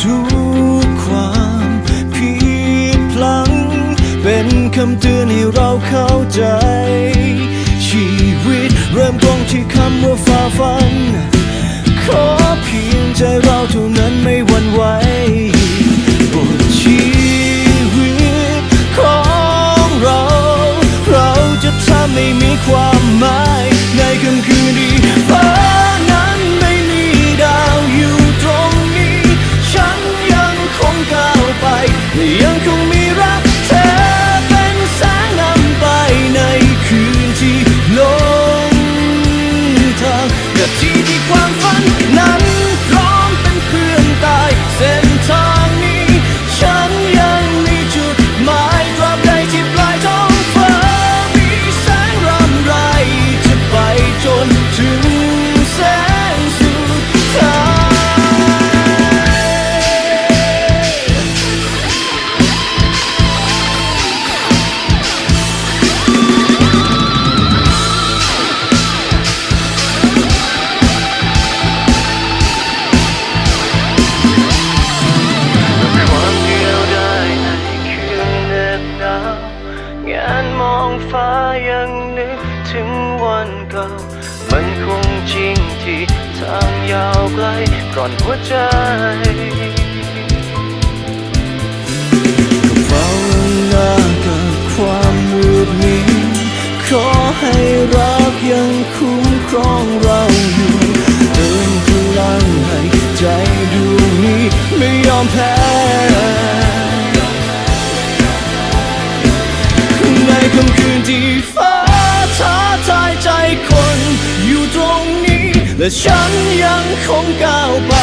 ทุกความผิดพลังเป็นคำเตือนให้เราเข้าใจ ชีวิตเริ่มต้นที่คำว่าฝ่าฟันขอ จริงที่ทางยาวไกลก่อนหัวใจก็เฝ้าหน้ากับความมืดมิดขอให้รักยังคุ้มครองเราอยู่เติมพลังให้ใจดวงนี้ไม่ยอมแพ้ในคำคืนที่ฟ้า 的向阳空告白